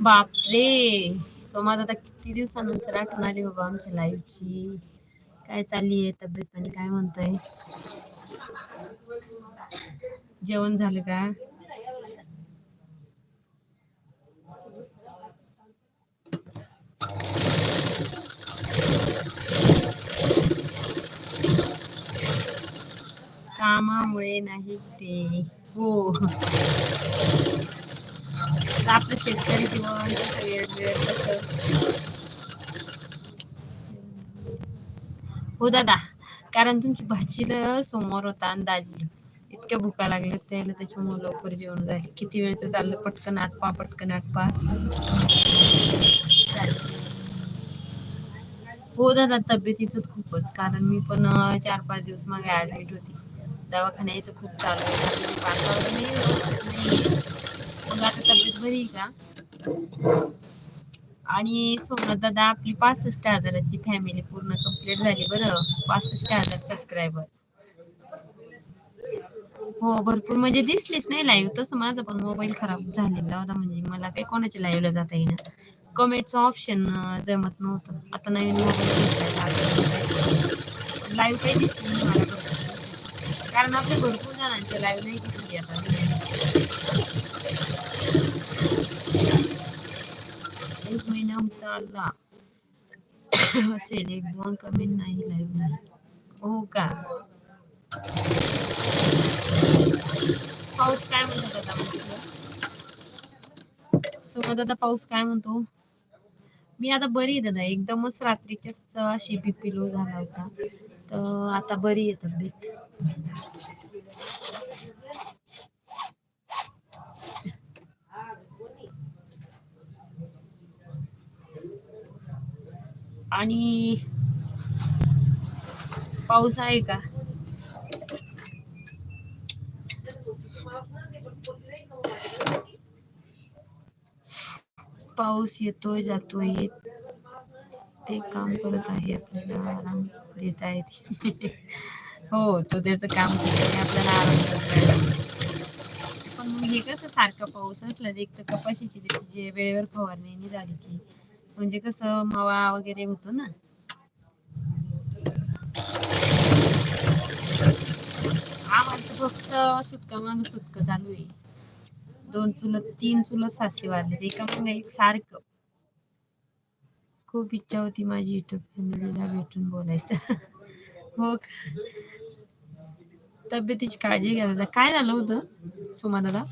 बापरे. सोमात आता किती दिवसानंतर आठवण आली बाबा आमच्या लाईफची. काय चालली आहे तब्येत पाणी काय म्हणताय? जेवण झालं का? कामामुळे नाही ते. हो. आता आपलं शेतकरी जीवन हो दादा कारण तुमची भाजीला सोमवार होता आणि दाजीला इतक्या भुका लागल्या त्याला त्याच्यामुळे लवकर जेवण जाईल किती वेळचं चाललं? पटकन आटपा पटकन आटपा. हो दादा तब्येतीचं खूपच कारण मी पण चार पाच दिवस मागे ऍडमिट होती. दवाखान्याचं खूप चालू आहे. कारण आता तब्येत बरी आहे का? आणि सोमनाथ दादा आपली पासष्ट हजाराची फॅमिली पूर्ण कंप्लीट झाली बरं. पासष्ट हजार सबस्क्रायबर हो भरपूर. म्हणजे दिसलीच नाही लाईव्ह तसं माझा पण मोबाईल खराब झालेला होता म्हणजे मला काही कोणाच्या लाईव्हला जाता येईना. कमेंटचं ऑप्शन जमत नव्हतं. आता नवीन मोबाईल लाईव्ह काही दिसली नाही मला. कारण आपले भरपूर जणांचे लाईव्ह नाही दिसली आता. एक महिना होता आला. असेल एक दोन कमेंट नाही लाईव्ह नाही हो का? पाऊस काय म्हणतो दादा म्हणतो सोमा दादा पाऊस काय म्हणतो? मी आता बरी आहे दादा. एकदमच रात्रीच्याच अशी बीपी लो झाला होता. तर आता बरी आहे तब्येत. आणि पाऊस आहे का? पाऊस येतोय जातोय. ते काम करत आहे आपल्याला आराम देत आहेत. हो तो त्याचं काम करत आपल्याला आराम पण हे कसं सारखं पाऊस असला एक तर कपाशीची जे वेळेवर फवारणी झाली की म्हणजे कसं मावा वगैरे होतो ना? आम्हाला फक्त सुटका माग सुटकं चालू आहे. दोन चुलत तीन चुलत सासरे वारले एका मग एक सारखं. खूप इच्छा होती माझी युट्यूब फॅमिलीला भेटून बोलायचं. हो का? तब्येतीची काळजी घ्या दादा. काय झालं होतं सुमा दादा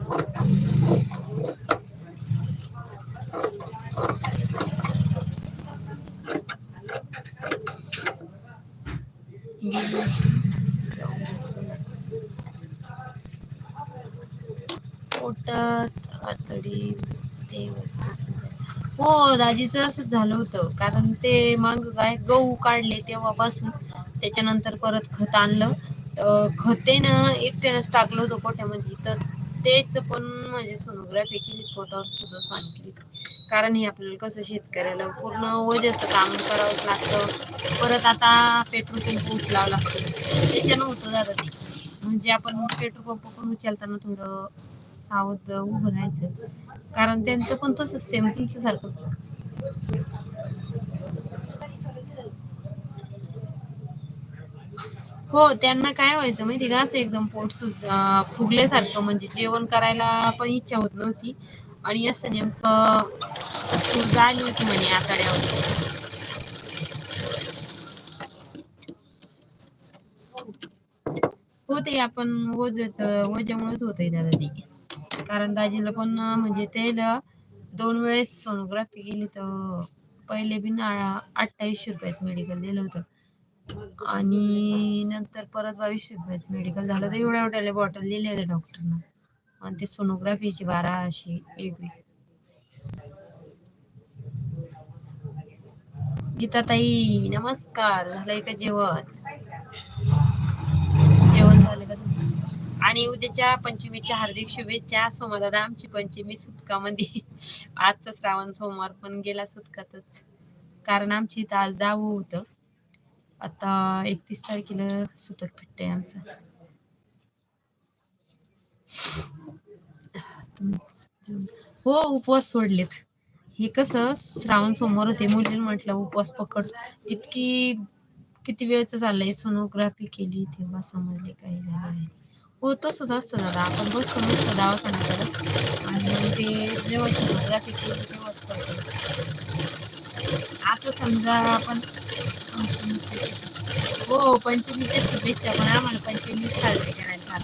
पोटात आतडी ते वरती सुद्धा. हो दाजीचं असंच झालं होतं. कारण ते मग काय गहू काढले तेव्हापासून. त्याच्यानंतर परत खत आणलं. खते ना एकट्यानंच टाकलं होतं पोट्यामध्ये. तर तेच पण माझी सोनोग्राफी केली पोटावर सुद्धा सांगितली. कारण हे आपल्याला कसं शेतकऱ्याला पूर्ण वजाचं काम करावंच लागतं. परत आता पेट्रोल पंप उचलावं लागतं. त्याच्यानं होतं दादा ते. म्हणजे आपण पेट्रोल पंप पण उचलताना थोडं सावध उभं राहायचं. कारण त्यांचं पण तसंच सेम तुमच्यासारखंच हो त्यांना काय व्हायचं माहिती का? असं एकदम पोट सुज फुगल्यासारखं. म्हणजे जेवण करायला पण इच्छा होत नव्हती. आणि असं नेमकं सूज आली होती म्हणे आतड्यावर हो ते आपण वजच ओझ्यामुळेच होत आहे दादा ते. कारण दाजीला पण म्हणजे त्याला दोन वेळेस सोनोग्राफी केली तर पहिले बी अठ्ठावीसशे रुपयाच मेडिकल दिलं होतं. आणि नंतर परत बावीसशे रुपयाच मेडिकल झालं. तर एवढ्या एवढ्याला बॉटल दिली होत्या डॉक्टरनं आणि ते सोनोग्राफीची बारा अशी वेगळी. गीताताई नमस्कार. झालंय का जेवण? जेवण झालं का तुमचं? आणि उद्याच्या पंचमीच्या हार्दिक शुभेच्छा. सोमदादा आमची पंचमी सुतकामध्ये. आजचा श्रावण सोमवार पण गेला सुतकातच. कारण आमची इथं आज दहावं होतं. आता एकतीस तारखेला सुतक फिटतंय आमचं. हो उपवास सोडलेत. हे कसं श्रावण सोमवार होते मुलीने म्हटलं उपवास पकड. इतकी किती वेळचं चाललंय सोनोग्राफी केली तेव्हा समजले काही झालं आहे. हो तसंच असतं दादा. आपण बसतो नुसतं दवाखान्याकडे आणि ते जेव्हा सोनोग्राफी केली तेव्हाच करतो आता समजा आपण हो पंचमीच्या शुभेच्छा पण आम्हाला पंचमी साजरी करायला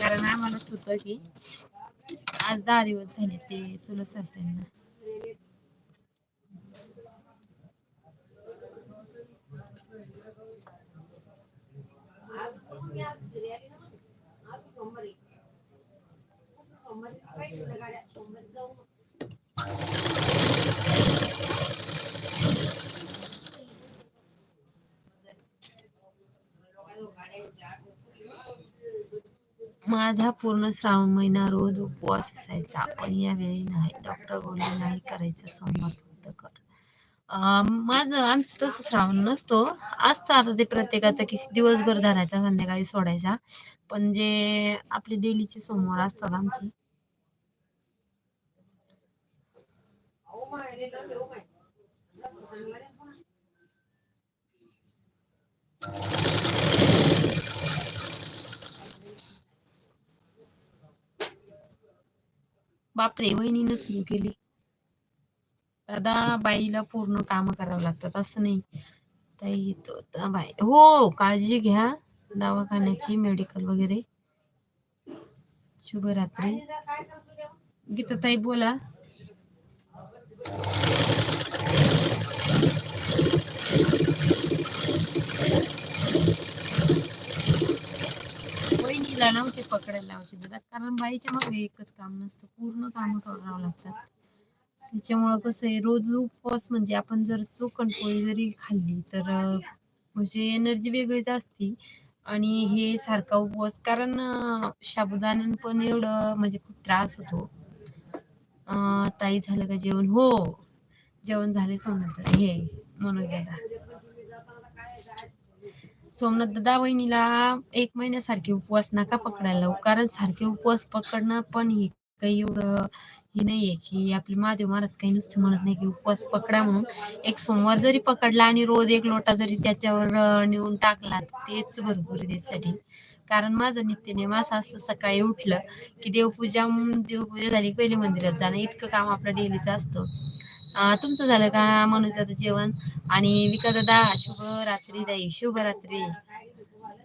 कारण आम्हाला सुतं की आज दहा दिवस झाले ते चुलत सासऱ्यांना. माझा पूर्ण श्रावण महिना रोज उपवास असायचा. पण यावेळी नाही. डॉक्टर बोलले नाही करायचं सोमवार फक्त कर. माझं आमचं तसं श्रावण नसतो. असतं आता ते प्रत्येकाचं की दिवसभर धरायचा संध्याकाळी सोडायचा. पण जे आपले डेलीचे सोमवार असतात आमचे. बापरे वहिनीनं सुरू केली. दादा बाईला पूर्ण कामं करावं लागतात असं नाही. ताई येतो बाई. हो काळजी घ्या. दवाखान्याची मेडिकल वगैरे. शुभरात्री. गीता ताई बोला. वहिनीला नव्हते म्हणजे पकडायला लावायचे दादा कारण बाईच्या मागे एकच काम नसतं. पूर्ण कामं करावं लागतात. त्याच्यामुळं कसं आहे रोज उपवास म्हणजे आपण जर चोकण पोळी जरी खाल्ली तर म्हणजे एनर्जी वेगळीच असती. आणि हे सारखा उपवास कारण अं, साबुदाण्यानं पण एवढं म्हणजे खूप त्रास होतो. ताई झालं का जेवण? हो जेवण झाले सोनं हे मनोज दादा. सोमनाथ दादा वहिनीला एक महिन्यासारखे उपवास नका पकडायला लावू कारण सारखे उपवास पकडणं पण ही काही एवढं हे नाहीये की आपले महादेव महाराज काही नुसतं म्हणत नाही की उपवास पकडा म्हणून. एक सोमवार जरी पकडला आणि रोज एक लोटा जरी त्याच्यावर नेऊन टाकला तर तेच भरपूर आहे त्याच्यासाठी. कारण माझं नित्यनेम असं असतं सकाळी उठलं की देवपूजा देवपूजा झाली पहिले मंदिरात जाणं इतकं काम आपलं डेलीचं असतं. तुमचं झालं का म्हणून दादा जेवण? आणि विका दादा शुभ रात्री दाई शुभ रात्री.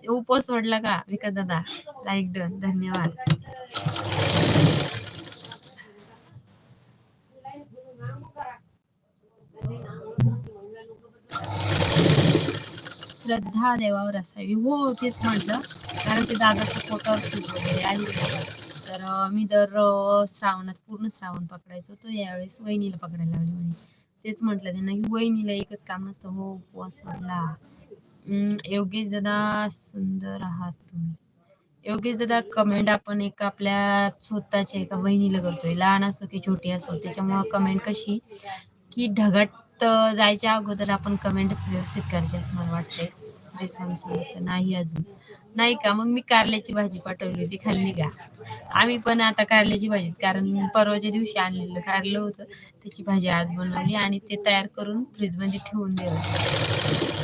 उपवास वाढला का विका दादा? लाईक डन धन्यवाद. श्रद्धा देवावर असावी. हो तेच म्हटलं. कारण ते दादाचं पोटावर सूट वगैरे आली तर मी दर श्रावणात पूर्ण श्रावण पकडायचो. तो यावेळेस वहिनीला पकडायला लावली म्हणे. तेच म्हटलं त्यांना की वहिनीला एकच काम नसतं. हो उपवास सोडला. योगेश दादा सुंदर आहात तुम्ही. योगेश दादा कमेंट आपण एक आपल्या स्वतःच्या एका बहिणीला करतोय. लहान असो की छोटी असो त्याच्यामुळं कमेंट कशी? की ढगात जायच्या अगोदर आपण कमेंटच व्यवस्थित करायची असं मला वाटतंय. श्री स्वामी समर्थ. नाही अजून. नाही का? मग मी कारल्याची भाजी पाठवली होती खाल्ली का? आम्ही पण आता कारल्याची भाजीच कारण परवाच्या दिवशी आणलेलं कारलं होतं त्याची भाजी आज बनवली आणि ते तयार करून फ्रीजमध्ये ठेवून दिलं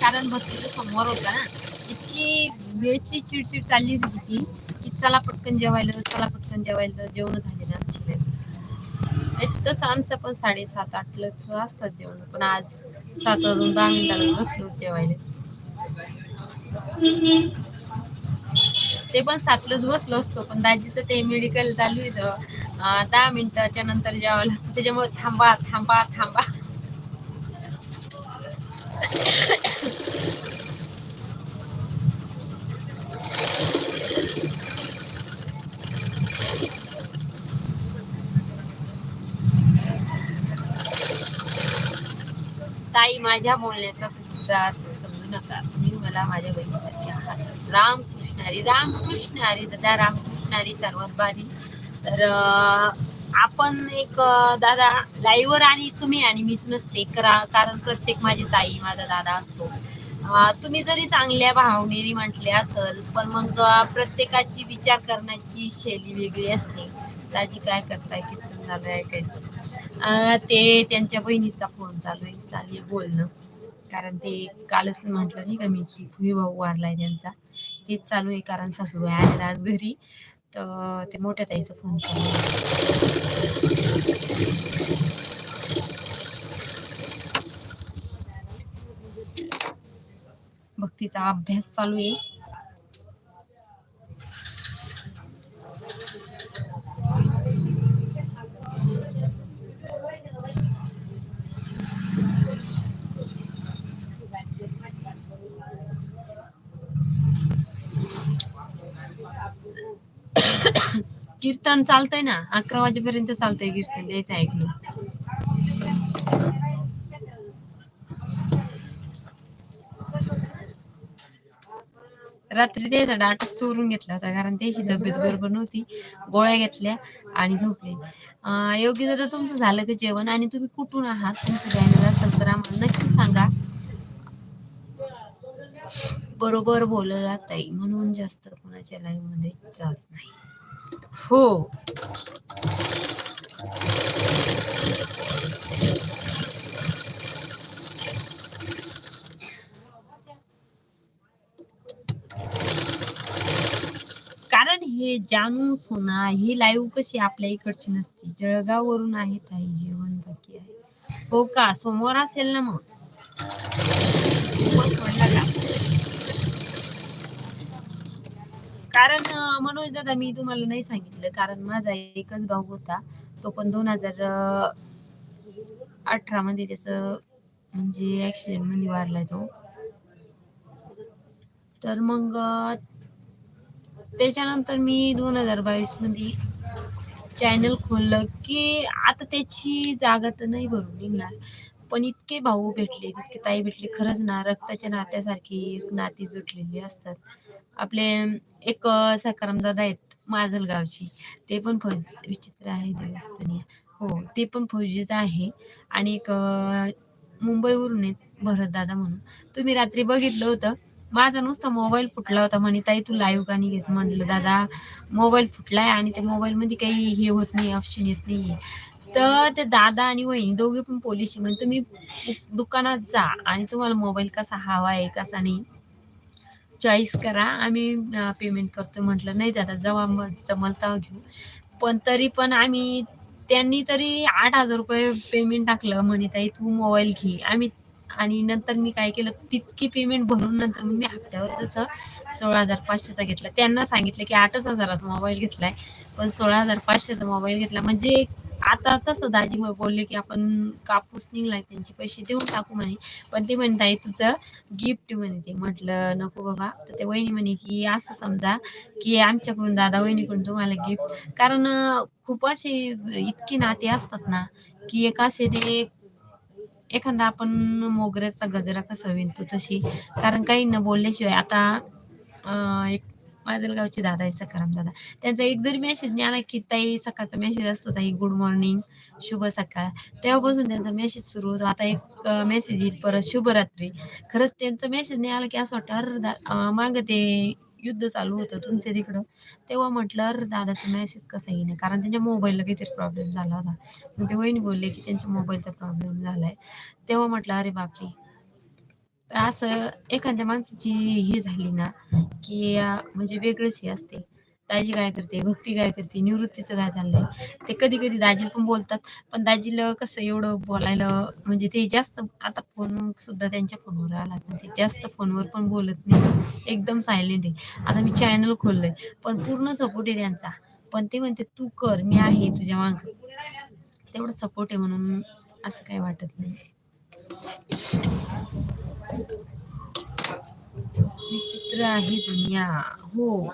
कारण भक्तीचं समोर होता ना इतकी वेळची चिडचिड चालली होती तिची की चला पटकन जेवायला चला पटकन जेवायला जेवण झाले ना आमची. तसं आमचं पण साडेसात आठलाच असतात जेवण. पण आज सात वाजून दहा मिनिटाला बसलो जेवायला. ते पण सातलाच बसलो असतो पण दाजीचं ते मेडिकल चालू आहे दहा मिनिटाच्या नंतर जेवावं लागतं. त्याच्यामुळे थांबा थांबा थांबा ताई माझ्या बोलण्याचा चुकीचा अर्थ समजू नका. तुम्ही मला माझ्या बहिणीसारखे आहात. रामकृष्ण हरी रामकृष्ण हरी दादा रामकृष्ण हरी सर्वात भारी. तर आपण एक दादा लाईव्हवर आणि तुम्ही आणि मीच नसते. करा कारण प्रत्येक माझी ताई माझा दादा असतो. तुम्ही जरी चांगल्या भावनेने म्हटले असल पण मग प्रत्येकाची विचार करण्याची शैली वेगळी असते. त्याची काय करताय? कीर्तन झालं ऐकायचं ते त्यांच्या बहिणीचा फोन चालू आहे. चालू आहे बोलणं. कारण ते कालच म्हटलं नाही का मी की विभाऊ वारलाय त्यांचा. तेच चालू आहे कारण सासूबाई आले आज घरी. तर ते मोठ्या ताईचा फोन चालू आहे. भक्तीचा अभ्यास चालू आहे. कीर्तन चालतंय ना अकरा वाजेपर्यंत चालतंय कीर्तन द्यायचं ऐकलं रात्री द्यायचा डाटा चोरून घेतला होता कारण त्याची तब्येत बरोबर नव्हती. गोळ्या घेतल्या आणि झोपले. योग्य दादा तुमचं झालं का जेवण? आणि तुम्ही कुठून आहात? तुमचं चॅनल असेल तर आम्हाला नक्की सांगा. बरोबर बोलायला ताई म्हणून जास्त कोणाच्या लाईव्हमध्ये जात नाही. हो. कारण हे जानू सोना ही लाईव्ह कशी आपल्या इकडची नसती. जळगाव वरून आहे ताई जेवण बाकी आहे. हो का? सोमवार असेल ना मग उपवास म्हणला का? कारण मनोज दादा मी तुम्हाला नाही सांगितलं. कारण माझा एकच भाऊ होता. तो पण दोन हजार अठरा मध्ये त्याच म्हणजे ऍक्सिडेंटमध्ये वारलाय तो. तर मग त्याच्यानंतर मी दोन हजार बावीसमध्ये चॅनल खोललं की आता त्याची जागा तर नाही भरून निघणार. पण इतके भाऊ भेटले इतके ताई भेटले. खरंच ना रक्ताच्या नात्यासारखी नाती जुटलेली असतात. आपले एक अं, सकाराम दादा आहेत माजलगावची ते पण फौज विचित्र आहे देवस्थानी हो ते पण फौजीच आहे. आणि एक मुंबईवरून आहेत भरत दादा म्हणून. तुम्ही रात्री बघितलं होतं माझा नुसता मोबाईल फुटला होता म्हणे ताई तू लाईव्ह गाणी घेत? म्हटलं दादा मोबाईल फुटलाय आणि त्या मोबाईलमध्ये काही हे होत नाही ऑप्शन येत नाही तर ते दादा आणि वहिनी दोघे पण पोलीस म्हणजे तुम्ही दुकानात जा आणि तुम्हाला मोबाईल कसा हवा आहे कसा नाही? चॉईस करा. आम्ही पेमेंट करतो म्हटलं नाही दादा जमा मग जमल तेव्हा घेऊ. पण तरी पण आम्ही त्यांनी तरी आठ हजार रुपये पेमेंट टाकलं म्हणे ताई तू मोबाईल घे. आम्ही आणि नंतर मी काय केलं तितकी पेमेंट भरून नंतर मग मी हप्त्यावर तसं सोळा हजार पाचशेचा घेतला. त्यांना सांगितलं की आठच हजाराचा मोबाईल घेतलाय. पण सोळा हजार पाचशेचा मोबाईल घेतला. म्हणजे आता तसं दाजी मग बोलले की आपण कापूस निघलाय त्यांचे पैसे देऊन टाकू म्हणे. पण ते म्हणताय तुझं गिफ्ट म्हणे ते. म्हटलं नको बाबा. तर ते वहिनी म्हणे की असं समजा की आमच्याकडून दादा वहिनीकडून तुम्हाला गिफ्ट कारण खूप असे इतके नाते असतात ना की एक असे ते एखादा आपण मोगऱ्याचा गजरा कसा विणतो तशी. कारण काही न बोलल्याशिवाय आता एक माजलगावचे दादा आहे सकाराम दादा. त्यांचा एक जरी मेसेज नाही आला की ताई सकाळचा मेसेज असतो ताई गुड मॉर्निंग शुभ सकाळ. तेव्हापासून त्यांचा मेसेज सुरू होतो. आता एक मेसेज येईल परत शुभरात्री. खरंच त्यांचा मेसेज नाही आला की असं वाटतं अर दा मागं ते युद्ध चालू होतं तुमच्या तिकडं. तेव्हा म्हटलं अरे दादाचा मेसेज कसा येईना. कारण त्यांच्या मोबाईलला काहीतरी प्रॉब्लेम झाला होता. मग ते वहिनी बोलले की त्यांच्या मोबाईलचा प्रॉब्लेम झालाय. तेव्हा म्हटलं अरे बापरे. असं एखाद्या माणसाची हे झाली ना की म्हणजे वेगळंच हे असते. दाजी काय करते भक्ती काय करते निवृत्तीचं काय चाललंय? ते कधी कधी दाजीला पण बोलतात पण दाजीला कसं एवढं बोलायला म्हणजे ते जास्त आता फोन सुद्धा त्यांच्या फोनवर आला पण ते जास्त फोनवर पण बोलत नाही. एकदम सायलेंट आहे. आता मी चॅनल खोललंय पण पूर्ण सपोर्ट आहे त्यांचा. पण ते म्हणते तू कर मी आहे तुझ्या माग. तेवढं सपोर्ट आहे म्हणून असं काही वाटत नाही. विचित्र आहे दुनिया. हो.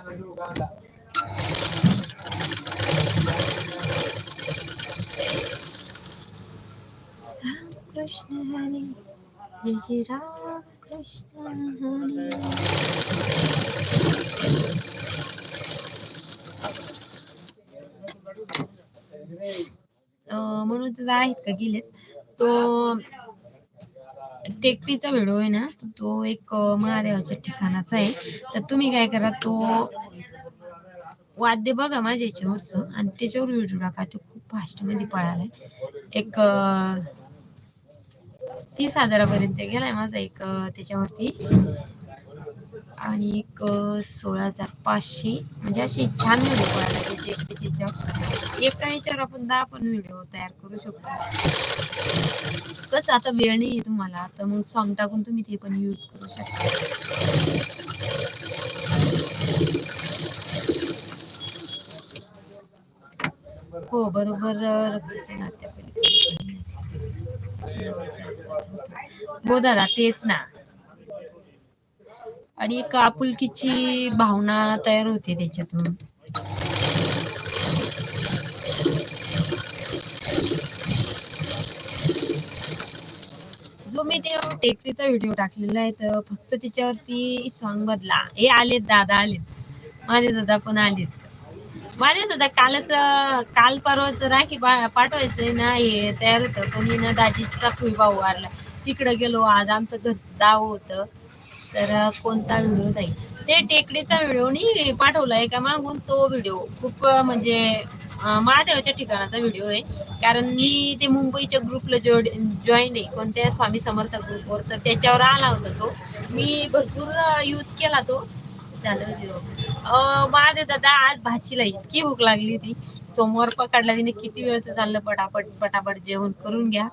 राम कृष्ण हरे. जय जय राम कृष्ण हरे म्हणून तुला आहेत का? गेलेत. तो टेकडीचा व्हिडिओ आहे ना तर तो एक महादेवाच्या ठिकाणाचा आहे. तर तुम्ही काय करा तो वाद्य बघा माझ्या याच्यावरचं आणि त्याच्यावर व्हिडिओ टाका ते खूप फास्टमध्ये पळालाय. एक तीस हजारापर्यंत गेलाय माझा एक त्याच्यावरती. आणि एक सोळा हजार पाचशे म्हणजे असे छान व्हिडिओ पळाला त्याचे एका याच्यावर आपण दहा पण व्हिडिओ तयार करू शकतो. कसं आता वेळ नाही आहे तुम्हाला तर मग सॉन्ग टाकून तुम्ही ते पण यूज करू शकता. हो बरोबर रक्ताच्या हो दादा तेच ना. आणि एक आपुलकीची भावना तयार होते त्याच्यातून. मी ते टेकडीचा व्हिडिओ टाकलेला आहे तर फक्त त्याच्यावरती सॉन्ग बदला हे आलेत दादा आलेत. माझे दादा पण आलेत. माझे दादा कालच काल परवाच राखी पाठवायचं पाठवायचंय ना हे तयार होतं पण ना दाजीचा फुईबा उभारला. तिकडं गेलो आज आमचं घरचं दाव होतं. तर कोणता व्हिडिओ जाईल ते टेकडीचा व्हिडिओ नाही पाठवलाय का मागून तो व्हिडिओ खूप म्हणजे महादेवाच्या ठिकाणाचा व्हिडिओ आहे. कारण मी ते मुंबईच्या ग्रुपला जॉईन आहे. कोणत्या स्वामी समर्थ ग्रुपवर तर त्याच्यावर आला होता तो. मी भरपूर यूज केला तो. झालं व्हिडिओ माझे दादा आज भाजीला इतकी भूक लागली होती. सोमवार पकडला तिने. किती वेळचं चाललं पटापट पटापट जेवण करून घ्या.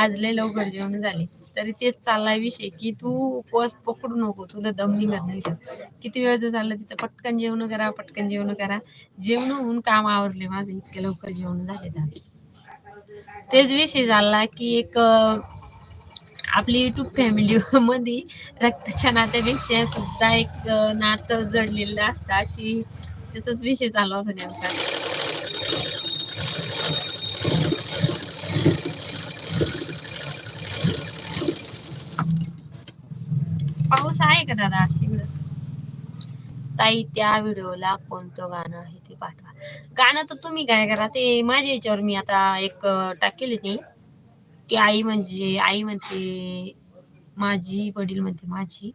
आज लय लवकर जेवण झाले. तरी तेच चाललाय विषय की तू उपवास पकडू नको तुला दम निघत नाही तर. किती वेळचं चाललं तिचं पटकन जेवण करा पटकन जेवण करा. जेवण होऊन काम आवरले माझं इतके लवकर जेवण झाले तेच विषय झाला की एक आपली युट्यूब फॅमिली मध्ये रक्ताच्या नात्यापेक्षा सुद्धा एक नातं जडलेलं असतं अशी त्याचाच विषय चालू होता नेमका. करणार आहे आज तिकडं ताई त्या व्हिडिओला कोणतं गाणं आहे ते पाठवा. गाणं तर तुम्ही काय करा ते माझ्या याच्यावर मी आता एक टाकेल ते. की आई म्हणजे आई म्हणते माझी वडील म्हणते माझी.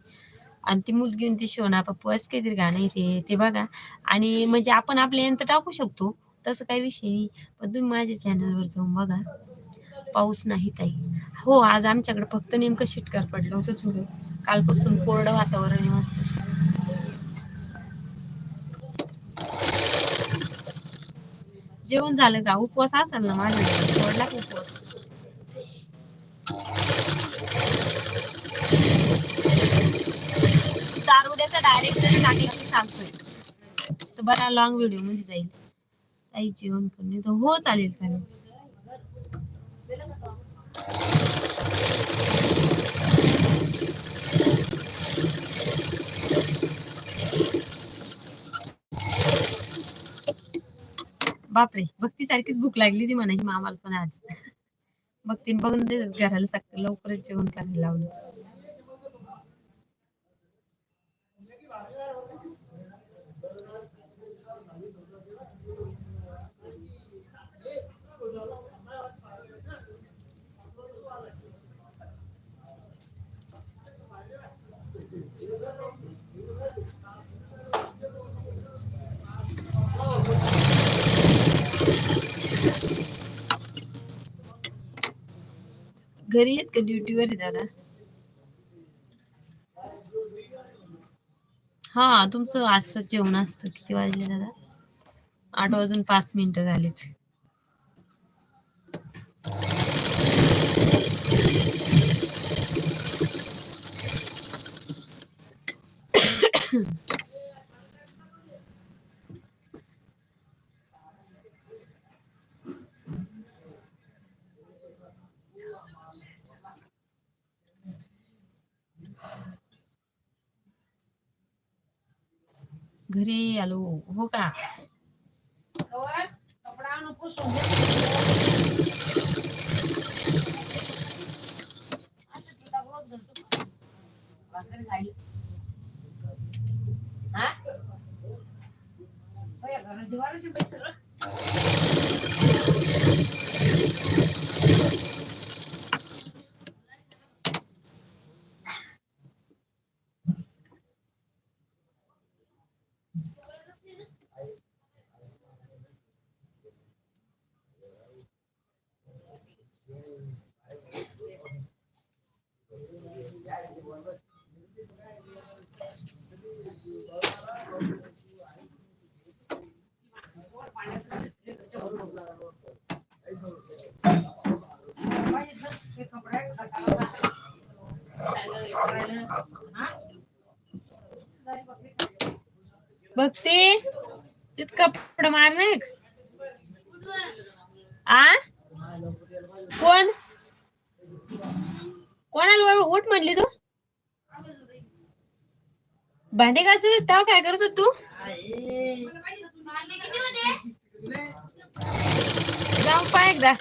आणि ती मुलगी म्हणते शोना पप्पू असं काहीतरी गाणं आहे ते ते बघा. आणि म्हणजे आपण आपल्या यंत्र टाकू शकतो तसं काही विषय नाही. पण तुम्ही माझ्या चॅनलवर जाऊन बघा. पाऊस नाही ताई. हो आज आमच्याकडे फक्त नेमकं शिटकार पडलं होतं थोडं. कालपासून कोरडं वातावरण आहे मस्त. जेवण झालं का? उपवास असेल ना माझ्या सोडला का उपवास? चार उद्याचा डायरेक्ट जरी टाकला तर बरा लॉंग व्हिडिओमध्ये जाईल. काही जेवण करणे तर हो चालेल चालेल. बापरे भक्ती सारखीच भूक लागली ती म्हणायची मामाला पण आज. भक्तीने बघून घराला सकाळी लवकरच जेवण करायला लावलं. घरी आहेत का? ड्युटीवर आहे दादा. हा तुमचं आजचं जेवण असतं. किती वाजले दादा? आठ वाजून पाच मिनिटं झालीत. घरी आलो. हो का? भाकर भक्ती तितका कपडे मार नाही आ? कोण? कोणाला वळ- उठ म्हणली तू? भांडे घासत तेव्हा काय करत होत तू? जाऊ पाय एकदा.